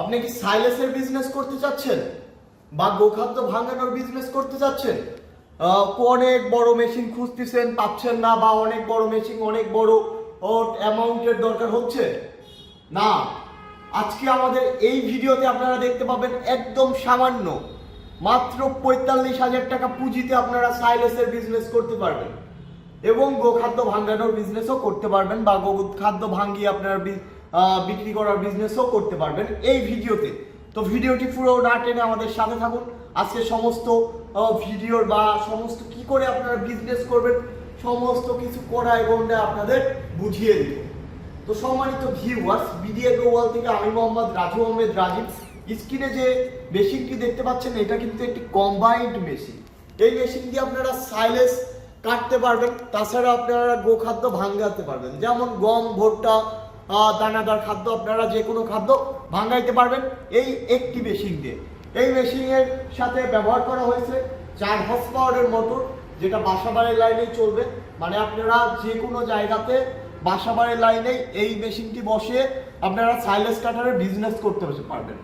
আপনি কি সাইলেসের বিজনেস করতে চাচ্ছেন? বা গোখাদ্য ভাঙানোর বিজনেস করতে চাচ্ছেন? অনেক বড় মেশিন খুঁজতেছেন, পাচ্ছেন না, বা অনেক বড় মেশিন অনেক বড় অ্যামাউন্টের দরকার হচ্ছে? না। আজকে আমাদের এই ভিডিওতে আপনারা দেখতে পাবেন একদম সামান্য, মাত্র পঁয়তাল্লিশ হাজার টাকা পুঁজিতে আপনারা সাইলেসের বিজনেস করতে পারবেন। এবং গোখাদ্য ভাঙানোর বিজনেসও করতে পারবেন, বা গোখাদ্য ভাঙ্গিয়ে আপনারা বিক্রি করার বিজনেসও করতে পারবেন এই ভিডিওতে। তো ভিডিওটি পুরো না টেনে আমাদের সাথে থাকুন। আজকে সমস্ত ভিডিওর বা সমস্ত কি করে আপনারা বিজনেস করবেন, সমস্ত কিছু করা এবং আপনাদের বুঝিয়ে দিব তো সম্মানিত ভিউয়ার্স বিডিএ গ্লোবাল থেকে আমি মোহাম্মদ রাজু আহমেদ রাজীব। স্ক্রিনে যে মেশিনটি দেখতে পাচ্ছেন, এটা কিন্তু একটি কম্বাইন্ড মেশিন এই মেশিন দিয়ে আপনারা সাইলেস কাটতে পারবেন, তাছাড়া আপনারা গোখাদ্য ভাঙ্গাতে পারবেন। যেমন গম, ভুট্টা দানাদার খাদ্য আপনারা যে কোনো খাদ্য ভাঙ্গাইতে পারবেন। এই একটি মেশিন দিয়ে। এই মেশিনের সাথে ব্যবহার করা হয়েছে চার হর্স পাওয়ারের মোটর যেটা বাসাবাড়ির লাইনেই চলবে। মানে আপনারা যে কোনো জায়গাতে বাসাবাড়ির লাইনেই এই মেশিনটি বসে আপনারা সাইলেস কাটারের বিজনেস করতে পারবেন।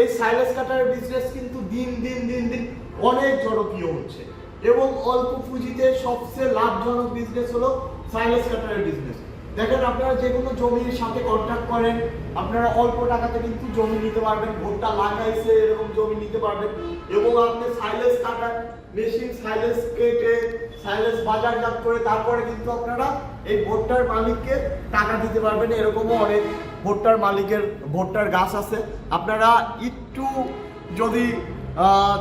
এই সাইলেস কাটারের বিজনেস কিন্তু দিন দিন দিন দিন অনেক জনপ্রিয় হচ্ছে। এবং অল্প পুঁজিতে সবচেয়ে লাভজনক বিজনেস হলো সাইলেস কাটারের বিজনেস দেখেন আপনারা যে কোনো জমির সাথে কন্ট্যাক্ট করেন, আপনারা অল্প টাকাতে কিন্তু জমি নিতে পারবেন, ভুট্টা লাগাইছে, এরকম জমি নিতে পারবেন। এবং আপনি সাইলেস কাটার মেশিন সাইলেস কেটে সাইলেস বাজারজাত করে, তারপরে কিন্তু আপনারা এই ভুট্টার মালিককে টাকা দিতে পারবেন। এরকমও অনেক ভোটটার মালিকের, ভুট্টার গাছ আছে। আপনারা একটু যদি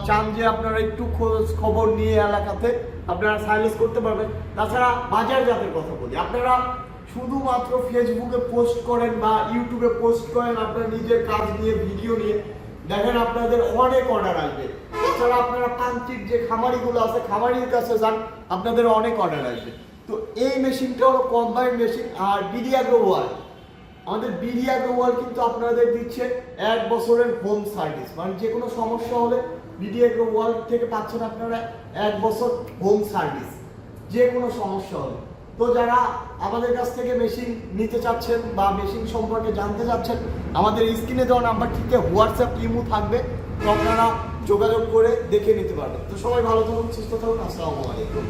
চান যে আপনারা একটু খোঁজ খবর নিয়ে এলাকাতে আপনারা সাইলেন্স করতে পারবেন। তাছাড়া বাজারজাতের কথা বলি। আপনারা শুধুমাত্র ফেসবুকে পোস্ট করেন বা ইউটিউবে পোস্ট করেন আপনার নিজের কাজ নিয়ে ভিডিও নিয়ে, দেখেন আপনাদের অনেক অর্ডার আসবে। এছাড়া আপনারা প্রান্তিক যে খামারিগুলো আছে, খামারির কাছে যান, আপনাদের অনেক অর্ডার আসবে। তো এই মেশিনটা হলো কম্বাইন মেশিন আর বিডিয়াগ্রো ওয়াল আমাদের বিডিয়া গ্লোবাল কিন্তু আপনাদের দিচ্ছে এক বছরের হোম সার্ভিস মানে যে কোনো সমস্যা হলে বিডিয়া গ্লোবাল থেকে পাচ্ছেন আপনারা এক বছর হোম সার্ভিস যে কোনো সমস্যা হলে। তো যারা আমাদের কাছ থেকে মেশিন নিতে চাচ্ছেন বা মেশিন সম্পর্কে জানতে চাচ্ছেন, আমাদের স্ক্রিনে দেওয়া নাম্বারটিতে হোয়াটসঅ্যাপ ইমু থাকবে। তো আপনারা যোগাযোগ করে দেখে নিতে পারবেন। তো সবাই ভালো থাকুন, সুস্থ থাকুন, আসসালামু আলাইকুম।